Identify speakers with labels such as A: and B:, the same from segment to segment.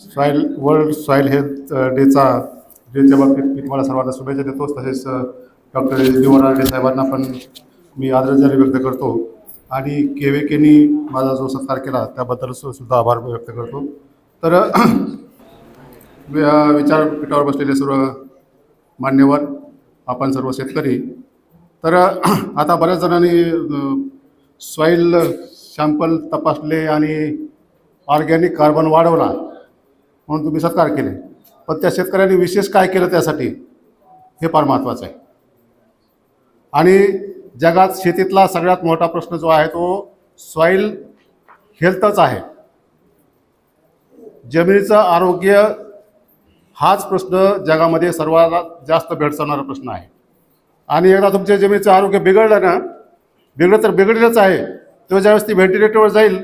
A: Soil world soil health डेचा डेच्या बाबतीत मी तुम्हाला सर्वांना शुभेच्छा देतो तसेच uh, डॉक्टर जीवन साहेबांना पण मी आदरांजली व्यक्त करतो. आणि केवेकेनी केनी माझा जो सत्कार केला त्याबद्दल सुद्धा आभार व्यक्त करतो. तर वि- विचारपीठावर बसलेले सर्व मान्यवर आपण सर्व शेतकरी. तर आता बऱ्याच जणांनी सॉईल सॅम्पल तपासले आणि ऑर्गॅनिक कार्बन वाढवला. म्हणून तुम्ही सत्कार केले. पण त्या शेतकऱ्यांनी विशेष काय केलं त्यासाठी? हे फार महत्त्वाचं आहे. आणि जगात शेतीतला सगळ्यात मोठा प्रश्न जो आहे तो सॉईल हेल्थच आहे. जमिनीचं आरोग्य हाच प्रश्न जगामध्ये सर्वात जास्त भेडसावणारा प्रश्न आहे. आणि एकदा तुमच्या जमिनीचं आरोग्य बिघडलं ना बिघडलं तर बिघडलंच आहे. तेव्हा ज्यावेळेस ती व्हेंटिलेटरवर जाईल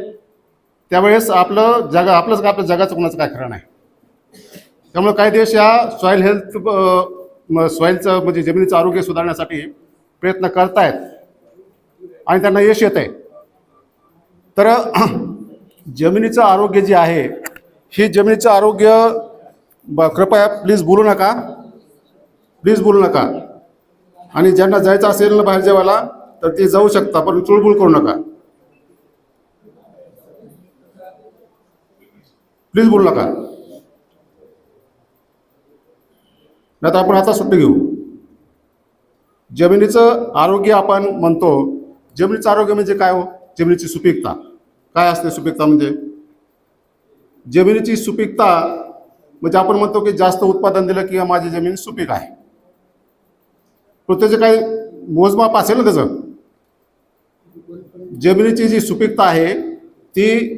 A: त्यावेळेस आपलं जगा आपलंच का आपलं जगाचं कोणाचं काय खरं नाही. त्यामुळे काही देश या सॉईल हेल्थ सॉईलचं म्हणजे जमिनीचं आरोग्य सुधारण्यासाठी प्रयत्न करतायत. आणि त्यांना यश येत आहे तर जमिनीचं आरोग्य जे आहे ही जमिनीचं आरोग्य कृपया प्लीज बोलू नका. प्लीज बोलू नका. आणि ज्यांना जायचं असेल ना बाहेर जेवायला तर ते जाऊ शकता पण चुळबुळ करू नका. प्लीज बोलू नका. नाही तर आपण आता सुट्टी घेऊ. जमिनीचं आरोग्य आपण म्हणतो जमिनीचं आरोग्य म्हणजे काय हो? जमिनीची सुपीकता. काय असते सुपीकता म्हणजे? जमिनीची सुपीकता म्हणजे आपण म्हणतो की जास्त उत्पादन दिलं किंवा माझी जमीन सुपीक आहे. पण त्याचं काही मोजमाप असेल ना त्याचं? जमिनीची जी सुपीकता आहे ती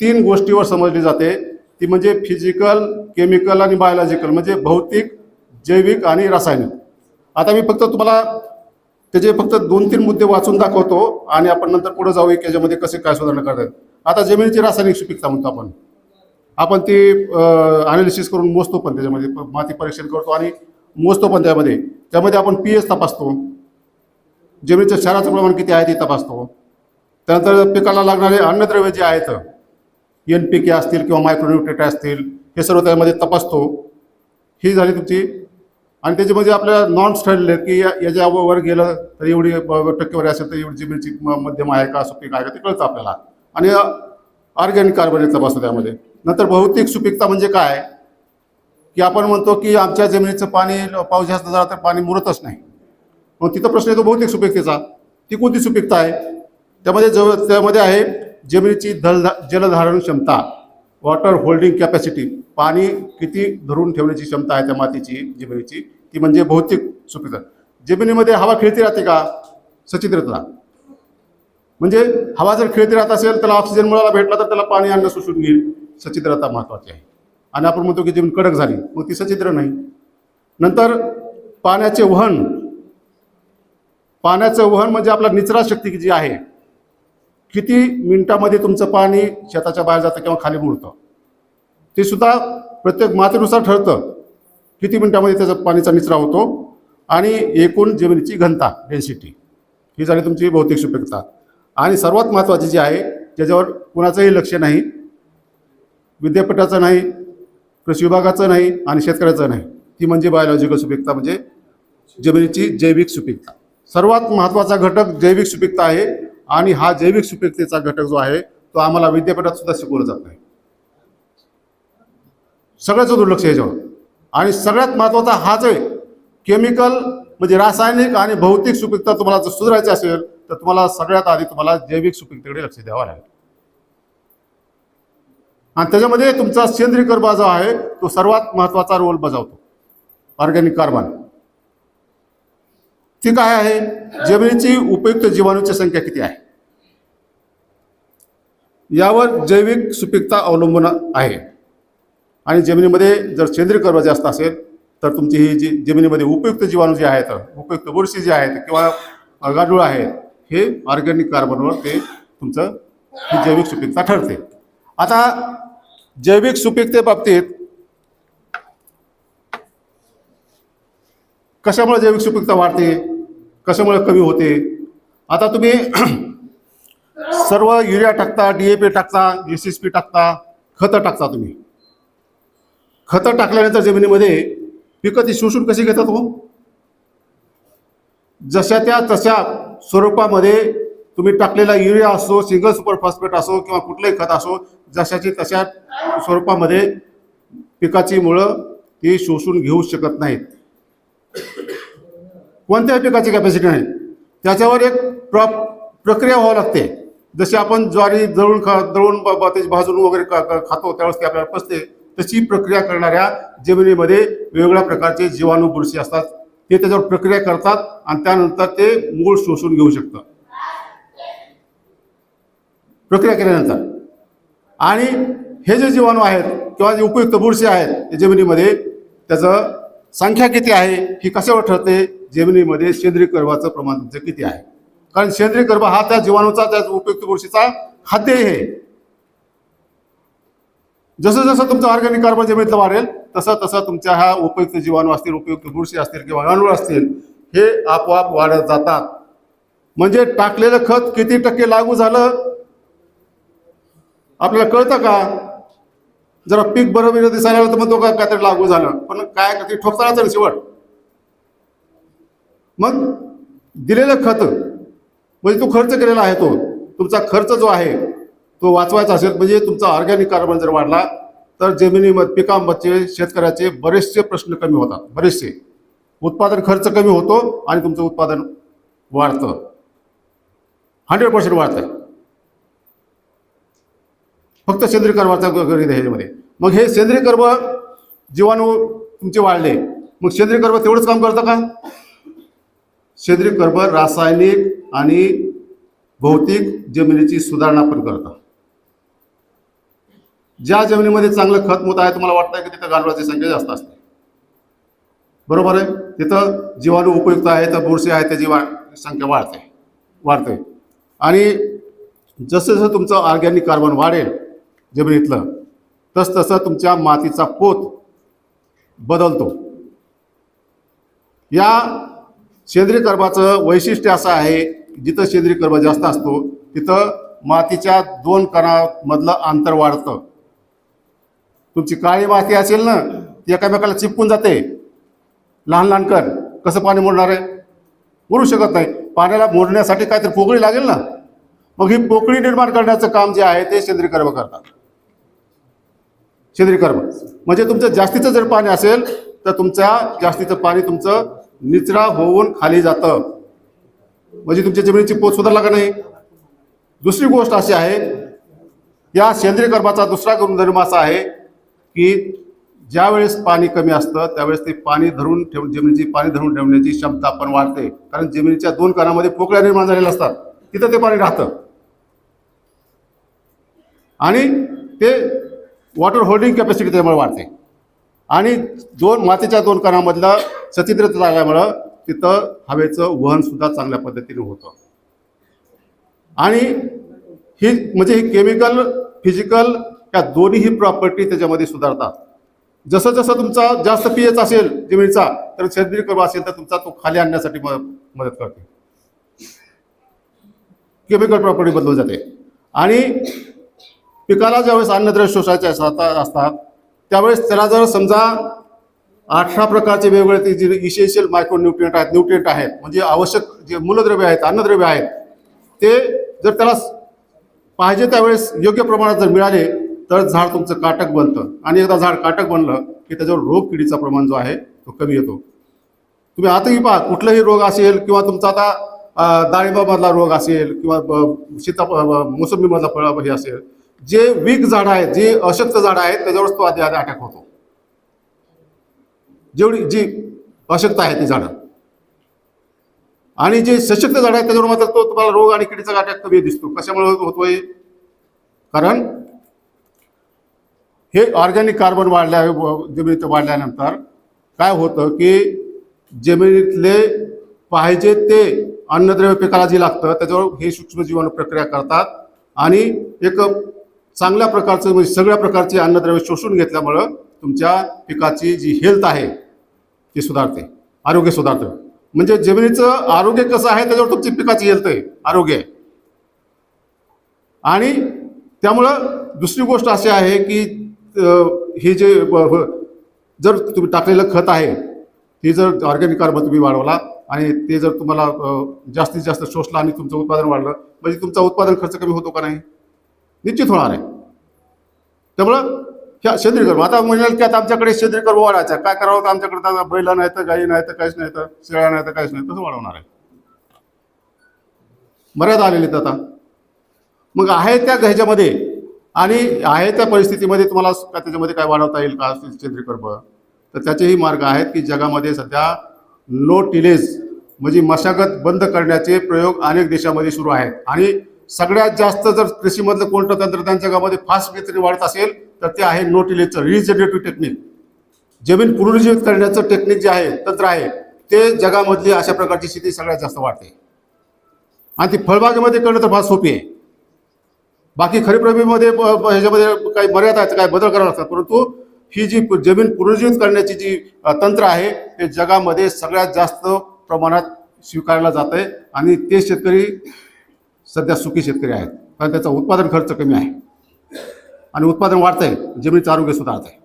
A: तीन गोष्टीवर समजली जाते. ती म्हणजे फिजिकल केमिकल आणि बायोलॉजिकल म्हणजे भौतिक जैविक आणि रासायनिक. आता मी फक्त तुम्हाला त्याचे फक्त दोन तीन मुद्दे वाचून दाखवतो आणि आपण नंतर पुढे जाऊ की याच्यामध्ये कसे काय सुधारणा करतात. आता जमिनीची रासायनिक सुपीकता म्हणतो आपण. आपण ती अनालिसिस करून मोजतो पण त्याच्यामध्ये माती परीक्षण करतो आणि मोजतो पण त्यामध्ये. त्यामध्ये आपण पी एच तपासतो. जमिनीचं क्षाराचं प्रमाण किती आहे ते तपासतो. त्यानंतर पिकाला लागणारे अन्नद्रव्य जे आहेत एन पी के असतील किंवा मायक्रोन्युट्रेट असतील हे सर्व त्यामध्ये तपासतो. ही झाली तुमची आणि त्याच्यामध्ये आपल्याला नॉर्म्स ठरले आहेत की या याच्या वर गेलं तर एवढी ब- टक्केवारी असेल तर एवढी जमिनीची म- मध्यम आहे का सुपीक आहे का ते कळतं आपल्याला. आणि ऑर्गॅनिक कार्बन तपासतो त्यामध्ये. नंतर भौतिक सुपीकता म्हणजे काय? की आपण म्हणतो की आमच्या जमिनीचं पाणी पाऊस जास्त झाला तर पाणी मुरतच नाही. मग तिथं प्रश्न येतो भौतिक सुपीकतेचा. ती कोणती सुपीकता आहे? त्यामध्ये जव त्यामध्ये आहे जमिनीची दल जलधारण क्षमता. वॉटर होल्डिंग कॅपॅसिटी पाणी किती धरून ठेवण्याची क्षमता आहे त्या मातीची जमिनीची ती म्हणजे भौतिक सुपीकता जमिनीमध्ये हवा खेळती राहते का? सचित्रता म्हणजे हवा जर खेळती राहत असेल त्याला ऑक्सिजन मुळाला भेटला तर त्याला पाणी अन्न शोषून घेईल. सचित्रता महत्त्वाची आहे. आणि आपण म्हणतो की जमीन कडक झाली मग ती सचित्र नाही. नंतर पाण्याचे वहन. पाण्याचं वहन म्हणजे आपला निचरा शक्ती जी आहे किती मिनिटामध्ये तुमचं पाणी शेताच्या बाहेर जातं किंवा खाली मुरतं? ते सुद्धा प्रत्येक मातीनुसार ठरतं. किती मिनिटामध्ये त्याचा पाणीचा निचरा होतो? आणि एकूण जमिनीची घनता डेन्सिटी ही झाली तुमची भौतिक सुपीकता आणि सर्वात महत्त्वाची जी आहे ज्याच्यावर कुणाचंही लक्ष नाही विद्यापीठाचं नाही कृषी विभागाचं नाही आणि शेतकऱ्याचं नाही. ती म्हणजे बायोलॉजिकल सुपीकता म्हणजे जमिनीची जैविक सुपीकता. सर्वात महत्त्वाचा घटक जैविक सुपीकता आहे आणि हा जैविक सुपीकतेचा घटक जो आहे तो आम्हाला विद्यापीठात सुद्धा शिकवला जात नाही. सगळ्याचं दुर्लक्ष याच्यावर. आणि सगळ्यात महत्त्वाचा हाच आहे केमिकल म्हणजे रासायनिक आणि भौतिक सुपीकता तुम्हाला जर सुधारायची असेल तर तुम्हाला सगळ्यात आधी तुम्हाला जैविक सुपीकतेकडे लक्ष द्यावं लागेल. आणि त्याच्यामध्ये तुमचा सेंद्रिय कर्बा जो आहे तो सर्वात महत्त्वाचा रोल बजावतो. ऑर्गॅनिक कार्बन ती काय आहे. जमिनीची उपयुक्त जीवाणूची संख्या किती आहे? यावर जैविक सुपीकता अवलंबून आहे. आणि जमिनीमध्ये जर सेंद्रिय कर्म जास्त असेल तर तुमची ही जी जमिनीमध्ये उपयुक्त जीवाणू जे आहेत उपयुक्त बुरशी जे आहेत किंवा गांडूळ आहेत हे ऑर्गॅनिक कार्बनवर ते तुमचं ही जैविक सुपीकता ठरते. आता जैविक सुपीकतेबाबतीत कशामुळे जैविक सुपीकता वाढते? कशामुळे कमी होते? आता तुम्ही सर्व युरिया टाकता डीएपी टाकता एस एस पी टाकता खतं टाकता तुम्ही. खतं टाकल्यानंतर जमिनीमध्ये पिकं ती शोषून कशी घेतात हो? जशा त्या तशा स्वरूपामध्ये तुम्ही टाकलेला युरिया असो सिंगल सुपर फॉस्फेट असो किंवा कुठलंही खत असो जशाची तशा स्वरूपामध्ये पिकाची मुळं ती शोषून घेऊ शकत नाहीत. कोणत्याही पिकाची कॅपॅसिटी नाही. त्याच्यावर एक प्र प्रक्रिया व्हावं लागते. जशी आपण ज्वारी दळून खा दळून त्याची भाजून वगैरे खातो त्यावेळेस ती आपल्याला पचते. तशी प्रक्रिया करणाऱ्या जमिनीमध्ये वेगवेगळ्या प्रकारचे जीवाणू बुरशी असतात. ते त्याच्यावर प्रक्रिया करतात आणि त्यानंतर ते मूळ शोषून घेऊ शकतं प्रक्रिया केल्यानंतर. आणि हे जे जीवाणू आहेत किंवा जे उपयुक्त बुरशी आहेत जमिनीमध्ये त्याचं संख्या किती आहे ही कशावर ठरते? जमिनीमध्ये सेंद्रिय कर्वाचं प्रमाण किती आहे. कारण सेंद्रिय गर्भ हा त्या जीवाणूचा त्या उपयुक्त बुरशीचा खाद्य आहे. जसं जसं तुमचं ऑर्गॅनिक कार्बन जमिनीतलं वाढेल तसं तसं तुमच्या ह्या उपयुक्त जीवाणू असतील उपयुक्त बुरशी असतील किंवा अणू असतील हे आपोआप वाढत जातात. म्हणजे टाकलेलं खत किती टक्के लागू झालं? आपल्याला कळतं का? जरा पीक बरोबर दिसायला आलं तर मग तो काय काहीतरी लागू झालं. पण काय ते ठोकतानाच शेवट. मग दिलेलं खत म्हणजे तो खर्च केलेला आहे तो. तुमचा खर्च जो आहे तो वाचवायचा असेल म्हणजे तुमचा ऑर्गॅनिक कार्बन जर वाढला तर जमिनीमध्ये पिकांमध्ये शेतकऱ्याचे बरेचसे प्रश्न कमी होतात. बरेचसे. उत्पादन खर्च कमी होतो आणि तुमचं उत्पादन वाढतं. हंड्रेड पर्सेंट वाढतं फक्त सेंद्रिय कर्माचा गरीब आहे ह्याच्यामध्ये मग हे सेंद्रिय कर्म जीवाणू तुमचे वाढले. मग सेंद्रिय कर्म तेवढंच काम करतं का? सेंद्रिय कर्ब रासायनिक आणि भौतिक जमिनीची सुधारणा पण करतात. ज्या जमिनीमध्ये चांगलं खत मोत आहे तुम्हाला वाटतं की तिथं गांडुळाची संख्या जास्त असते. बरोबर आहे? तिथं जीवाणू उपयुक्त आहे तर बुरशी आहे त्याची वा संख्या वाढते वाढते. आणि जसं जसं तुमचं ऑर्गॅनिक कार्बन वाढेल जमिनीतलं तस तसं तुमच्या मातीचा पोत बदलतो. या सेंद्रिय कर्बाचं वैशिष्ट्य असं आहे जिथं सेंद्रिय कर्ब जास्त असतो तिथं मातीच्या दोन कणामधलं अंतर वाढतं. तुमची काळी माती असेल ना ती एकामेकाला चिपकून जाते. लहान लहान कण कसं पाणी मोडणार आहे? मोडू शकत नाही. पाण्याला मोडण्यासाठी काहीतरी पोकळी लागेल ना? मग ही पोकळी निर्माण करण्याचं काम जे आहे ते सेंद्रिय कर्म करतात. सेंद्रिय कर्म. म्हणजे तुमचं जास्तीचं जर पाणी असेल तर तुमच्या जास्तीचं पाणी तुमचं निचरा होऊन खाली जातं. म्हणजे तुमच्या जमिनीची पोत सुधारला का नाही? दुसरी गोष्ट अशी आहे या सेंद्रिय कर्माचा दुसरा गुणधर्म असा आहे की ज्यावेळेस पाणी कमी असतं त्यावेळेस ते पाणी धरून ठेव जमिनीची पाणी धरून ठेवण्याची क्षमता पण वाढते. कारण जमिनीच्या दोन कणामध्ये पोकळ्या निर्माण झालेल्या असतात. तिथं ते पाणी राहतं. आणि ते वॉटर होल्डिंग कॅपॅसिटी त्यामुळे वाढते. आणि दोन मातीच्या दोन कणामधलं सचिद्रता झाल्यामुळं तिथं हवेचं वहन सुद्धा चांगल्या पद्धतीने होतं. आणि ही म्हणजे ही केमिकल फिजिकल या दोन्हीही प्रॉपर्टी त्याच्यामध्ये सुधारतात. जसं जसं तुमचा जास्त पी एच असेल जमिनीचा तर सेंद्रिय कर्म असेल तर तुमचा तो खाली आणण्यासाठी मदत मदत करते. केमिकल प्रॉपर्टी बदलून जाते. आणि पिकाला ज्यावेळेस अन्नद्रव्य शोषायचे असतात असतात त्यावेळेस त्याला जर समजा अठरा प्रकारचे वेगवेगळे ते जे इसेन्शियल मायक्रो न्यूट्रियंट आहेत न्यूट्रियंट आहेत. म्हणजे आवश्यक जे मूलद्रव्य आहेत अन्नद्रव्य आहेत ते जर त्याला पाहिजे त्यावेळेस योग्य प्रमाणात जर मिळाले तर झाड तुमचं काटक बनतं. आणि एकदा झाड काटक बनलं की त्याच्यावर रोग किडीचा प्रमाण जो आहे तो कमी येतो. तुम्ही आताही पहा कुठलाही रोग असेल किंवा तुमचा आता डाळिंबामधला रोग असेल किंवा ब- सीता मोसंबीमधला फळ हे असेल जे वीक झाडं आहेत जे अशक्त झाडं आहेत त्याच्यावरच तो आधी आधी अटॅक होतो. जेवढी जी अशक्त आहे ती झाडं. आणि जे सशक्त झाड आहेत त्याच्यावर मात्र तो तुम्हाला रोग आणि किडीचा अटॅक कमी दिसतो. कशामुळे हो- होतोय? कारण हे ऑर्गॅनिक कार्बन वाढल्या जमिनीत वाढल्यानंतर काय होतं की जमिनीतले पाहिजे ते अन्नद्रव्य पिकाला जे लागतं त्याच्यावर हे सूक्ष्म प्रक्रिया करतात आणि एक चांगल्या प्रकारचं म्हणजे सगळ्या प्रकारचे अन्नद्रव्य शोषून घेतल्यामुळं तुमच्या पिकाची जी हेल्थ आहे ती सुधारते. आरोग्य सुधारतं. म्हणजे जमिनीचं आरोग्य कसं आहे त्याच्यावर तुमची पिकाची हेल्थ आहे आरोग्य. आणि त्यामुळं दुसरी गोष्ट अशी आहे की हे जे ब- जर तुम्ही टाकलेलं खत आहे ते जर ऑर्गॅनिक कार्बन तुम्ही वाढवला आणि ते जर तुम्हाला जास्तीत जास्त शोषलं आणि तुमचं उत्पादन वाढलं म्हणजे तुमचा उत्पादन खर्च कमी होतो का नाही? निश्चित होणार आहे. त्यामुळं ह्या सेंद्रिय कर्म आता म्हणाल की आता आमच्याकडे सेंद्रिय कर्म वाढायचा काय करावं तर आमच्याकडे? आता बैल नाही तर गाई नाही तर काहीच नाही तर शेळ्या नाही तर काहीच नाही. तसं वाढवणार आहे. मर्यादा आलेली आहेत आता. मग आहे त्या ह्याच्यामध्ये आणि आहे त्या परिस्थितीमध्ये तुम्हाला का त्याच्यामध्ये काय वाढवता येईल का सेंद्रिय कर्म तर त्याचेही मार्ग आहेत की जगामध्ये सध्या नो टिलेज म्हणजे मशागत बंद करण्याचे प्रयोग अनेक देशामध्ये सुरू आहेत. आणि सगळ्यात जास्त जर कृषीमधलं कोणतं तंत्रज्ञान जगामध्ये फास्ट गतीने वाढत असेल तर ते आहे नो टिलेजचं रिजनरेटिव्ह टेक्निक जमीन पुनरुज्जीवित करण्याचं टेक्निक जे आहे तंत्र आहे ते जगामधली अशा प्रकारची शेती सगळ्यात जास्त वाढते. आणि ती फळबागेमध्ये करणं तर फार सोपी आहे. बाकी खरीप रबीमध्ये ब- ह्याच्यामध्ये काही मर्यादा आहेत काही बदल करावे लागतात परंतु ही जी जमीन पुनरुज्जीवित करण्याची जी तंत्र आहे ते जगामध्ये सगळ्यात जास्त प्रमाणात स्वीकारला जात आहे आणि ते शेतकरी सध्या सुखी शेतकरी आहेत. कारण त्याचा उत्पादन खर्च कमी आहे. आणि उत्पादन वाढतं आहे जमिनीचं आरोग्य सुधारत आहे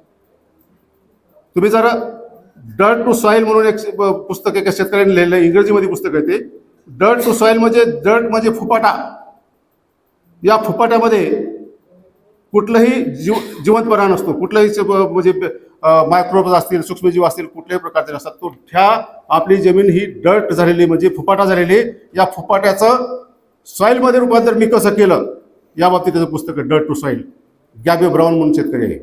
A: तुम्ही जर डर्ट टू सॉईल म्हणून एक पुस्तक एका शेतकऱ्यांनी लिहिलं आहे इंग्रजीमध्ये पुस्तक आहे ते. डर्ट टू सॉईल म्हणजे डर्ट म्हणजे फुपाटा या फुपाट्यामध्ये कुठलंही जीव जिवंतपणा नसतो. कुठलंही म्हणजे मायक्रोब्स असतील सूक्ष्मजीव असतील कुठल्याही प्रकारचे नसतात. तो ह्या आपली जमीन ही डर्ट झालेली म्हणजे फुपाटा झालेली या फुपाट्याचं सॉईलमध्ये रूपांतर मी कसं केलं? या बाबतीत त्याचं पुस्तक आहे टू सॉईल गॅबे ब्राऊन म्हणून शेतकरी आहे.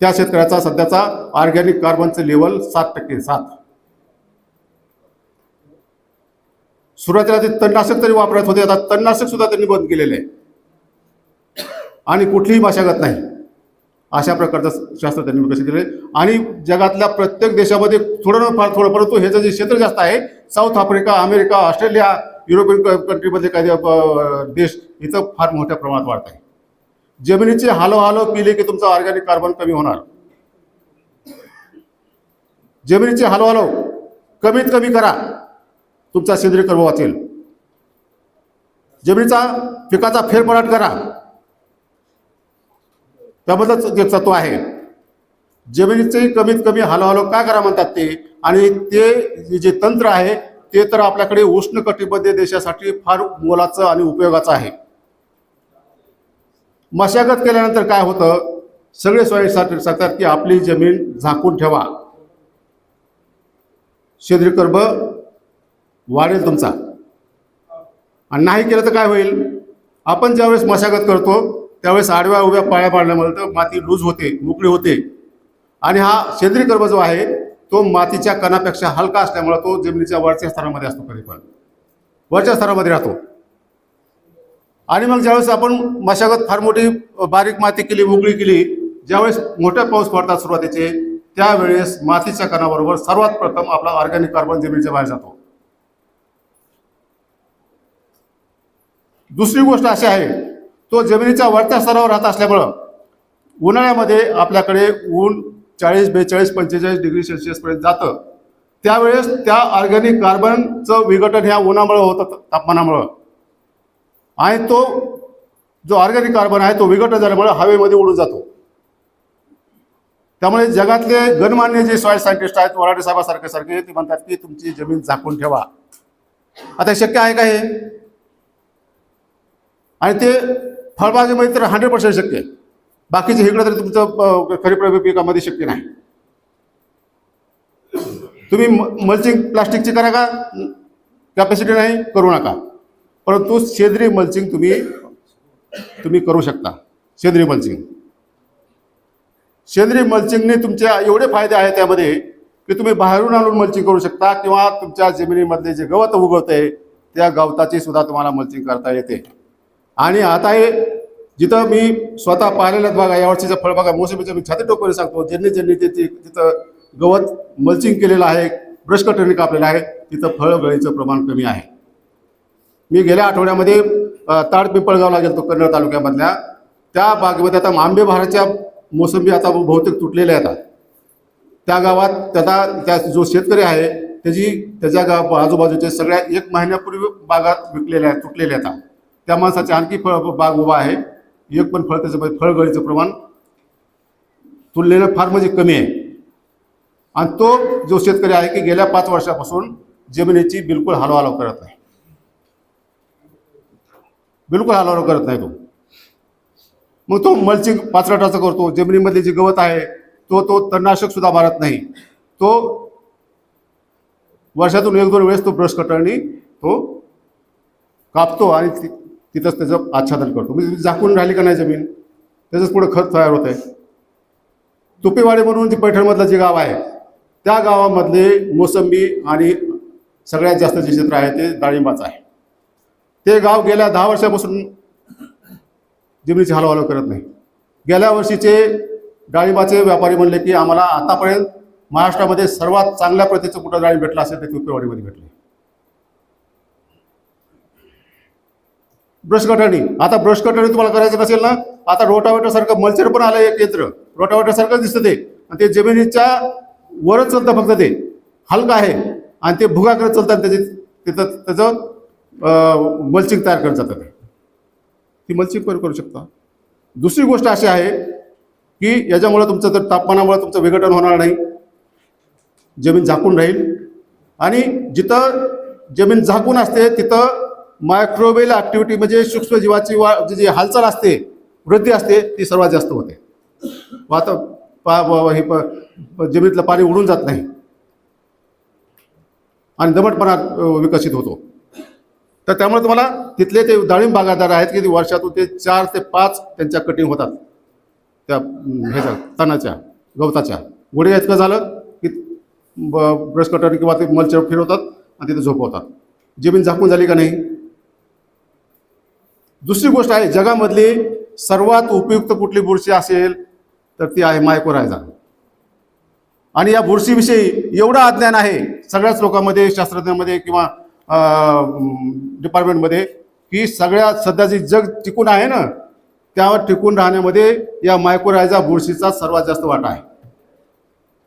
A: त्या शेतकऱ्याचा सध्याचा ऑर्गॅनिक कार्बनचं लेवल सात टक्के सात. सुरुवातीला ते तणनाशक तरी वापरत होते आता तणनाशक सुद्धा त्यांनी बंद केलेले आहे. आणि कुठलीही मशागत नाही. अशा प्रकारचं शास्त्र त्यांनी विकसित केले आणि जगातल्या प्रत्येक देशामध्ये थोडं फार थोडं परंतु ह्याचं जे क्षेत्र जास्त आहे South Africa America Australia European क- काही देश इथं फार मोठ्या प्रमाणात वाढत आहे. जमिनीचे हालो हालो पिले की तुमचं ऑर्गॅनिक कार्बन कमी होणार. जमिनीचे हालो हालो कमीत कमी करा. तुमचा सेंद्रिय कर्म वाचेल. जमिनीचा पिकाचा फेरपराट करा. त्याबद्दलच जे तत्व आहे जमिनीचे कमीत कमी हालोहालो काय करा म्हणतात ते? आणि ते जे तंत्र आहे ते तर आपल्याकडे उष्ण कटिबद्ध देशासाठी फार मोलाचं आणि उपयोगाचं आहे. मशागत केल्यानंतर काय होतं? सगळे स्वयंसाठी सांगतात की आपली जमीन झाकून ठेवा. सेंद्रिय कर्ब वाढेल तुमचा. आणि नाही केलं तर काय होईल? आपण ज्यावेळेस मशागत करतो त्यावेळेस आडव्या उभ्या पाळ्या पाडल्यामुळे तर माती लूज होते मोकळी होते. आणि हा सेंद्रिय कर्म जो आहे तो मातीच्या कणापेक्षा हलका असल्यामुळे तो जमिनीच्या वरच्या स्तरामध्ये असतो कधी पण. वरच्या स्तरामध्ये राहतो. आणि मग ज्यावेळेस आपण मशागत फार मोठी बारीक माती केली मोकळी केली ज्यावेळेस मोठ्या पाऊस पडतात सुरुवातीचे त्यावेळेस मातीच्या कणाबरोबर सर्वात प्रथम आपला ऑर्गॅनिक कार्बन जमिनीच्या बाहेर जातो. दुसरी गोष्ट अशी आहे तो जमिनीच्या वरच्या स्तरावर राहत असल्यामुळं उन्हाळ्यामध्ये आपल्याकडे ऊन चाळीस बेचाळीस पंचेचाळीस डिग्री सेल्सिअसपर्यंत जातं. त्यावेळेस त्या ऑर्गॅनिक कार्बनचं विघटन ह्या उन्हामुळं होतं तापमानामुळं. आणि तो जो ऑर्गॅनिक कार्बन आहे तो विघटन झाल्यामुळे हवेमध्ये उडून जातो. त्यामुळे जगातले गणमान्य जे सॉईल सायंटिस्ट आहेत वराडे साहेबासारखे सारखे ते म्हणतात की तुमची जमीन झाकून ठेवा. आता शक्य आहे का हे? आणि ते फळबागेमध्ये तर हंड्रेड पर्सेंट शक्य आहे. बाकीचे इकडं तरी तुमचं खरीप रब्बी पिकामध्ये शक्य नाही. तुम्ही मल्चिंग प्लास्टिकची करा का? कॅपॅसिटी नाही करू नका. परंतु सेंद्रिय मल्चिंग तुम्ही तुम्ही करू शकता. सेंद्रिय मल्चिंग. सेंद्रिय मल्चिंगने तुमच्या एवढे फायदे आहेत त्यामध्ये की तुम्ही बाहेरून आणून मल्चिंग करू शकता किंवा तुमच्या जमिनीमधले जे गवत उगवतंय त्या गवताची सुद्धा तुम्हाला मल्चिंग करता येते. आणि आता हे जिथं मी स्वतः पाहिलेल्या बागा यावर्षीच्या फळबागा मोसमीच्या मी छाती टोकवर सांगतो. ज्यांनी ज्यांनी ते ते- तिथं गवत मल्चिंग केलेलं आहे ब्रश कटरने कापलेलं आहे तिथं फळगळीचं प्रमाण कमी आहे. मी गेल्या आठवड्यामध्ये अ, ताड पिंपळगावला गेलो कन्नड तालुक्यामधल्या. त्या बागेमध्ये आता आंबे बहाराच्या मोसंबी आता बहुतेक तुटलेल्या आहेत. त्या गावात त्याचा त्या जो शेतकरी आहे त्याची त्याच्या गाव आजूबाजूचे सगळ्या एक महिन्यापूर्वी बागात विकलेल्या आहेत तुटलेल्या आहेत. त्या माणसाची आणखी फळ बाग उभा आहे. एक पण फळ त्याचं फळगळीचं प्रमाण तुलनेनं फार म्हणजे कमी आहे. आणि तो जो शेतकरी आहे की गेल्या पाच वर्षापासून जमिनीची बिलकुल हलवालव करत नाही. बिलकुल हलवालव करत नाही तो. मग तो मल्चिंग पाचराटाचा करतो. जमिनीमधले जे गवत आहे तो तो तणनाशक सुद्धा मारत नाही. तो वर्षातून एक दोन वेळेस तो ब्रश कटरणी तो कापतो आणि तिथंच त्याचं आच्छादन करतो. म्हणजे झाकून राहिली का नाही जमीन? त्याचंच पुढं खत तयार होत आहे तुपेवाडी म्हणून जे पैठणमधलं जे गाव आहे त्या गावामधले मोसंबी आणि सगळ्यात जास्त जे क्षेत्र आहे ते डाळिंबाचं आहे. ते गाव गेल्या दहा वर्षापासून जमिनीची हलवालव करत नाही. गेल्या वर्षीचे डाळिंबाचे व्यापारी म्हणले की आम्हाला आतापर्यंत महाराष्ट्रामध्ये सर्वात चांगल्या प्रतीचं कुठं डाळिंब भेटलं असेल ते तुपेवाडीमध्ये भेटले ब्रश कटरणी आता ब्रश कटरणी तुम्हाला करायचं नसेल ना आता रोटावेटर सारखं मल्चर पण आलं एक यंत्र. रोटावेटर सारखं दिसतं ते. आणि ते जमिनीच्या वरच चालतं फक्त ते. हलकं आहे. आणि ते भुगा करत चालतं त्याचे तिथं त्याचं मल्चिंग तयार करत जातं ते. ती मल्चिंग पण करू शकता. दुसरी गोष्ट अशी आहे की याच्यामुळं तुमचं तर तापमानामुळे तुमचं विघटन होणार नाही. जमीन झाकून राहील. आणि जिथं जमीन झाकून असते तिथं मायक्रोवेल ॲक्टिव्हिटी म्हणजे सूक्ष्मजीवाची वा जी जी हालचाल असते वृद्धी असते ती सर्वात जास्त होते. वाता पा हे प- जमिनीतलं पाणी उडून जात नाही. आणि दमटपणा विकसित होतो. तर त्यामुळे तुम्हाला तिथले ते डाळिंब बागायतदार आहेत की वर्षातून ते चार ते पाच त्यांच्या कटिंग होतात. त्या ह्याच्या तणाच्या गवताच्या. गुडघ्या इतकं झालं की ब ब्रश कटर किंवा ते मलचर फिरवतात आणि तिथे झोपवतात. जमीन झाकून झाली का नाही? दुसरी गोष्ट आहे जगामधली सर्वात उपयुक्त कुठली बुरशी असेल तर ती आहे मायकोरायझा आणि या बुरशीविषयी एवढं अज्ञान आहे सगळ्याच लोकांमध्ये शास्त्रज्ञांमध्ये किंवा डिपार्टमेंटमध्ये की सगळ्या सध्या जग टिकून आहे ना त्यावर टिकून राहण्यामध्ये या मायकोरायझा बुरशीचा सर्वात जास्त वाटा आहे.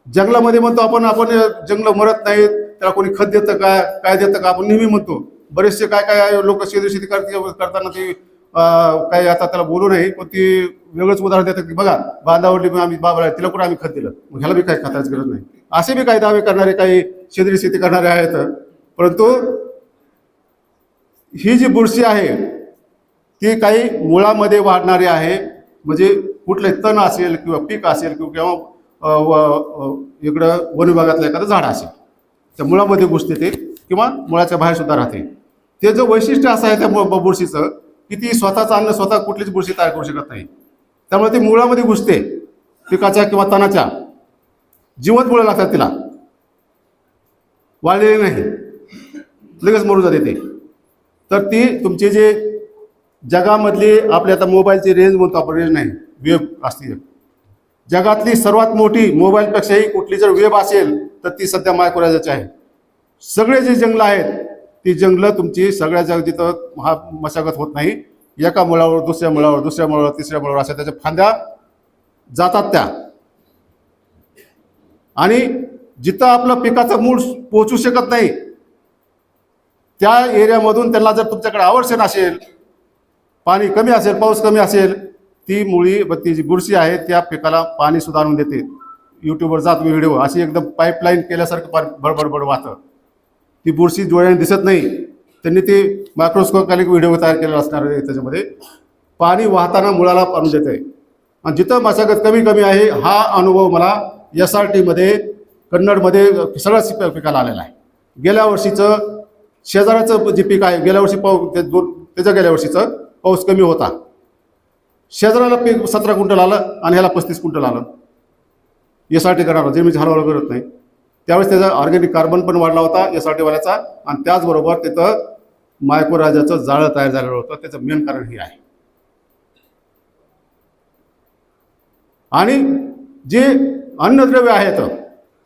A: जंगलामध्ये म्हणतो आपण आपण जंगल मरत नाहीत त्याला कोणी खत देतं का काय देतं का आपण नेहमी म्हणतो. बरेचसे काय काय लोक शेती शेती करते करताना ते काही काय आता त्याला बोलू नये पण ती वेगळंच उदाहरण देतात की बघा बांधावरली पण आम्ही बाबा तिला कुठं आम्ही खत दिलं? मग ह्याला बी काही खताची गरज नाही. असे बी काही दावे करणारे काही सेंद्रिय शेती करणारे आहेत. परंतु ही जी बुरशी आहे ती काही मुळामध्ये वाढणारी आहे. म्हणजे कुठले तण असेल किंवा पीक असेल किंवा किंवा व इकडं वन विभागातलं एखादं झाड असेल त्या मुळामध्ये घुसते ते किंवा मुळाच्या बाहेर सुद्धा राहते. ते वैशिष्ट्य असं आहे त्या ब- बुरशीचं की ती स्वतःचं अन्न स्वतः कुठलीच बुरशी तयार करू शकत नाही. त्यामुळे ती मुळामध्ये घुसते पिकाच्या किंवा तणाच्या. जिवंत मुळं लागतात तिला. वाळलेली नाही. लगेच मरून जाते ते. तर ती तुमची जे जगामधली आपली आता मोबाईलची रेंज म्हणतो आपण रेंज नाही वेब असते. जगातली सर्वात मोठी मोबाईलपेक्षाही कुठली जर वेब असेल तर ती सध्या मायक्रोराजाची आहे. सगळे जे जंगलं आहेत ती जंगलं तुमची सगळ्या जग जिथं हा मशागत होत नाही एका मुळावर दुसऱ्या मुळावर दुसऱ्या मुळावर तिसऱ्या मुळावर अशा त्याच्या फांद्या जातात त्या. आणि जिथं आपलं पिकाचं मूळ पोचू शकत नाही त्या एरियामधून त्यांना जर तुमच्याकडे आवर्षण असेल पाणी कमी असेल पाऊस कमी असेल ती मुळी व ती जी बुरशी आहे त्या पिकाला पाणी सुधारून देते. यूट्यूबवर जात व्हिडिओ अशी एकदम पाईपलाईन केल्यासारखं पाणी बडबडबड वाहतं. ती बुरशी डोळ्याने दिसत नाही. त्यांनी ते मायक्रोस्कोपकालिक व्हिडिओ तयार केलेला असणार आहे त्याच्यामध्ये. पाणी वाहताना मुळाला आणून आहे आणि जिथं मशागत कमी कमी आहे हा अनुभव मला एस आर टीमध्ये कन्नडमध्ये सगळ्याच पिकाला आलेला आहे. गेल्या वर्षीचं शेजाराचं जे पीक आहे गेल्या वर्षी पाऊस त्याच्या गेल्या वर्षीचं पाऊस कमी होता. शेजाराला पीक सतरा क्विंटल आलं आणि ह्याला पस्तीस क्विंटल आलं. एस आर टी करणार मी झाडावर करत नाही. त्यावेळेस त्याचा ऑर्गॅनिक कार्बन पण वाढला होता एस आर टीवाल्याचा आणि त्याचबरोबर तिथं मायक्रोराजाचं जाळं तयार झालेलं होतं. त्याचं मेन कारण हे आहे. आणि जे अन्नद्रव्य आहेत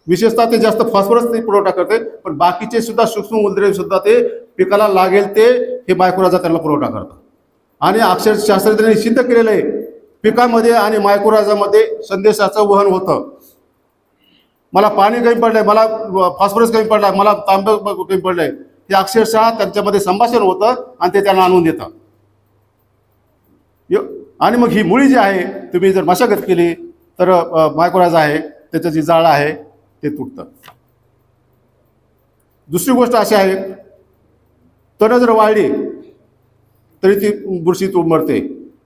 A: विशेषतः ते जास्त फॉस्फरस ते पुरवठा करते पण बाकीचे सुद्धा सूक्ष्म मूलद्रव्य सुद्धा ते पिकाला लागेल ते हे मायक्रोराजा त्यांना पुरवठा करतं आणि अक्षरशास्त्रज्ञांनी सिद्ध केलेलं आहे पिकामध्ये आणि मायक्रोराजामध्ये संदेशाचं वहन होतं. मला पाणी कमी पडलंय मला फॉस्फरस कमी पडलाय मला तांब कमी पडलंय. हे अक्षरशः त्यांच्यामध्ये संभाषण होतं आणि ते त्यांना आणून देतं यो- आणि मग ही मुळी जी आहे तुम्ही जर मशागत केली तर मायकोराज आहे त्याचं जी जाळं आहे ते तुटतं. दुसरी गोष्ट अशी आहे तणं जर वाढली तरी ती बुरशी तू मरते.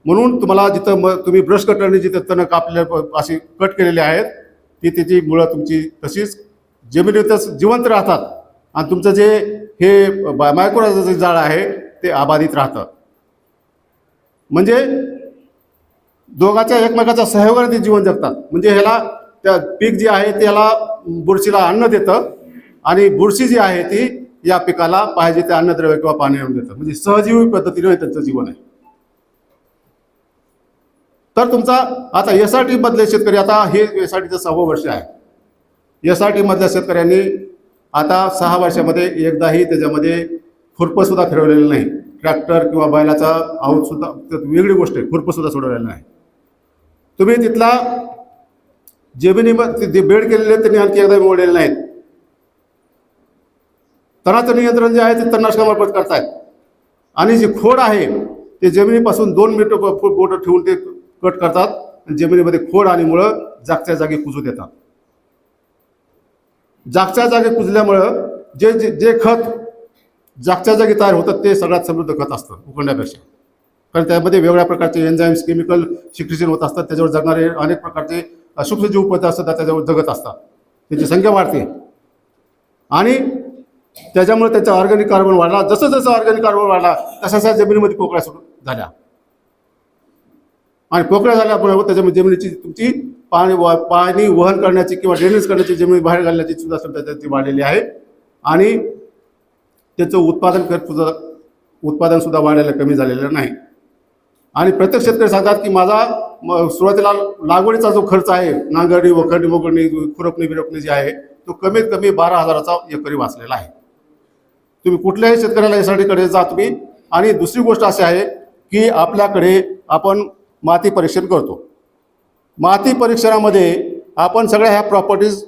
A: म्हणून तुम्हाला जिथं म तुम्ही ब्रश कटरने जिथं तणं कापले अशी कट केलेले आहेत ती त्याची मुळं तुमची तशीच जमिनीतच जिवंत राहतात. आणि तुमचं जे हे मायक्रोराचं जे जाळं आहे ते अबाधित राहतं. म्हणजे दोघाच्या एकमेकाच्या सहयोगाने ते जीवन जगतात. म्हणजे ह्याला त्या पीक जे आहे त्याला बुरशीला अन्न देतं. आणि बुरशी जी आहे ती या पिकाला पाहिजे ते अन्नद्रव्य किंवा पाणी देतं. म्हणजे सहजीवी पद्धतीने त्यांचं जीवन आहे. तर तुमचा आता एस आर टी मधले शेतकरी आता हे एस आर टीचं सहावं वर्ष आहे. एस आर टी मधल्या शेतकऱ्यांनी आता सहा वर्षामध्ये एकदाही त्याच्यामध्ये खुरपंसुद्धा फिरवलेलं नाही. ट्रॅक्टर किंवा बैलाचा आऊतसुद्धा त्यात वेगळी गोष्ट आहे खुरपंसुद्धा सोडवलेलं नाही. तुम्ही तिथला जमिनीमध्ये जे बेड केलेले आहेत त्यांनी आणखी एकदा मोडलेले नाहीत. तणाचं नियंत्रण जे आहे ते तणनाशकामार्फत करतायत. आणि जी खोड आहे ते जमिनीपासून दोन मीटर बोट बोटं ठेवून ते कट करतात आणि जमिनीमध्ये खोड आणि मुळं जागच्या जागी कुजू देतात. जागच्या जागी कुजल्यामुळं जे जे जे खत जागच्या जागी तयार होतं ते सगळ्यात समृद्ध खत असतं उकळण्यापेक्षा कारण त्यामध्ये वेगवेगळ्या प्रकारचे एन्झाईम्स केमिकल सिक्रिशन होत असतात त्याच्यावर जगणारे अनेक प्रकारचे सूक्ष्मजीव उपलब्ध असतात त्याच्यावर जगत असतात. त्यांची संख्या वाढते. आणि त्याच्यामुळे त्याचा ऑर्गॅनिक कार्बन वाढला. जसं जसं ऑर्गॅनिक कार्बन वाढला तसं तसा जमिनीमध्ये पोकळ्या सुरू झाल्या. आणि पोकळ्या झाल्यामुळे त्याच्यामध्ये जमिनीची तुमची पाणी वा पाणी वहन करण्याची किंवा ड्रेनेज करण्याची जमीन बाहेर घालण्याची सुद्धा क्षमता त्याची वाढलेली आहे. आणि त्याचं उत्पादन खर्च सुद्धा उत्पादन सुद्धा वाढायला कमी झालेलं नाही. आणि प्रत्येक शेतकरी सांगतात की माझा सुरुवातीला लागवडीचा जो खर्च आहे नांगरणी वखरणी मोगरणी खुरपणी बिरपणी जी आहे तो कमीत कमी बारा हजाराचा एकरी वाचलेला आहे. तुम्ही कुठल्याही शेतकऱ्याला यासाठीकडे जा तुम्ही. आणि दुसरी गोष्ट अशी आहे की आपल्याकडे आपण माती परीक्षण करतो. माती परीक्षणामध्ये आपण सगळ्या ह्या प्रॉपर्टीज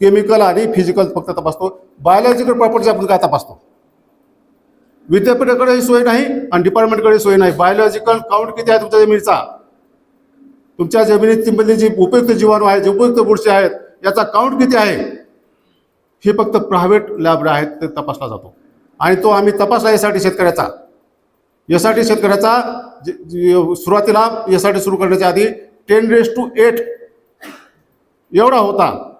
A: केमिकल आणि फिजिकल फक्त तपासतो. बायोलॉजिकल प्रॉपर्टीज आपण काय तपासतो? विद्यापीठाकडे सोय नाही आणि डिपार्टमेंटकडे सोय नाही. बायोलॉजिकल काउंट किती आहे तुमच्या जमिनीचा? तुमच्या जमिनीमधली जी उपयुक्त जीवाणू आहेत जे उपयुक्त बुरशी आहेत याचा काउंट किती आहे? हे फक्त प्रायव्हेट लॅब आहेत ते तपासला जातो. आणि तो आम्ही तपासला यासाठी शेतकऱ्याचा. यासाठी शेतकऱ्याचा जे- सुरुवातीला यासाठी सुरू करण्याच्या आधी टेन रेस टू एट एवढा होता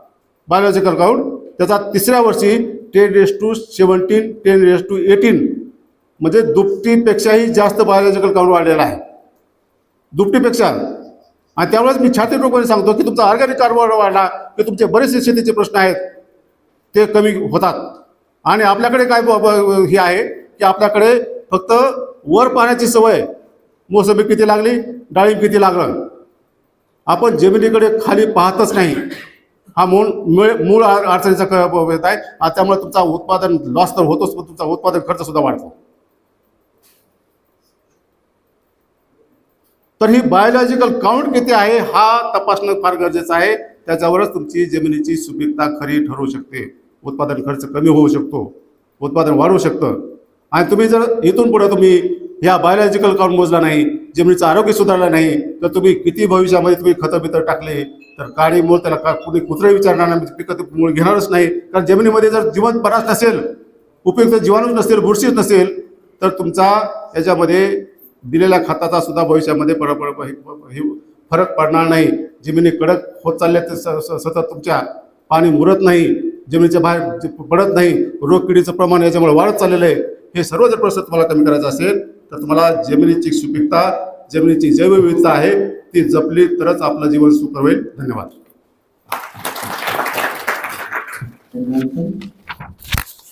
A: बायोलॉजिकल काउंट त्याचा तिसऱ्या वर्षी ten raise to seventeen ten raise to eighteen म्हणजे दुपटीपेक्षाही जास्त बायोलॉजिकल काउंट वाढलेला आहे. दुपटीपेक्षा. आणि त्यावेळेस मी छाती टोकाने सांगतो की तुमचा ऑर्गॅनिक कार्बन वाढला की तुमचे बरेचसे शेतीचे प्रश्न आहेत. ते कमी होतात. आणि आपल्याकडे काय ब- ब- हे आहे की आपल्याकडे फक्त वर पाण्याची सवय. मोसंबी किती लागली? डाळिंब किती लागलं? आपण जमिनीकडे खाली पाहतच नाही. हा मूळ मूळ मूळ अडचणीचा येत आहे. त्यामुळे तुमचा उत्पादन लॉस तर होतोच पण तुमचा उत्पादन खर्च सुद्धा वाढतो. तर ही बायोलॉजिकल काउंट किती आहे हा तपासणं फार गरजेचं आहे. त्याच्यावरच तुमची जमिनीची सुपीकता खरी ठरू शकते. उत्पादन खर्च कमी होऊ शकतो. उत्पादन वाढू शकतं. आणि तुम्ही जर इथून पुढे तुम्ही ह्या बायोलॉजिकल काउंट मोजला नाही जमिनीचं आरोग्य सुधारलं नाही तर तुम्ही किती भविष्यामध्ये तुम्ही खतं बितं टाकले तर काळी मूळ त्याला का कुणी कुत्रे विचारणार नाही म्हणजे पिकं ते मूळ घेणारच नाही. कारण जमिनीमध्ये जर जीवन बराच नसेल उपयुक्त जीवाणूच नसेल बुरशीच नसेल तर तुमचा याच्यामध्ये दिलेल्या खताचा सुद्धा भविष्यामध्ये पर हे- फरक पडणार नाही. जमिनी कडक होत चालल्या तर स- सतत तुमच्या पाणी मुरत नाही जमिनीच्या बाहेर पडत नाही रोग किडीचं प्रमाण याच्यामुळे वाढत चाललेलं आहे. हे सर्व जर प्रश्न तुम्हाला कमी करायचा असेल तर तुम्हाला जमिनीची सुपीकता जमिनीची जैवविविधता आहे ती जपली तरच आपलं जीवन सुकर होईल. धन्यवाद.
B: धन्यवाद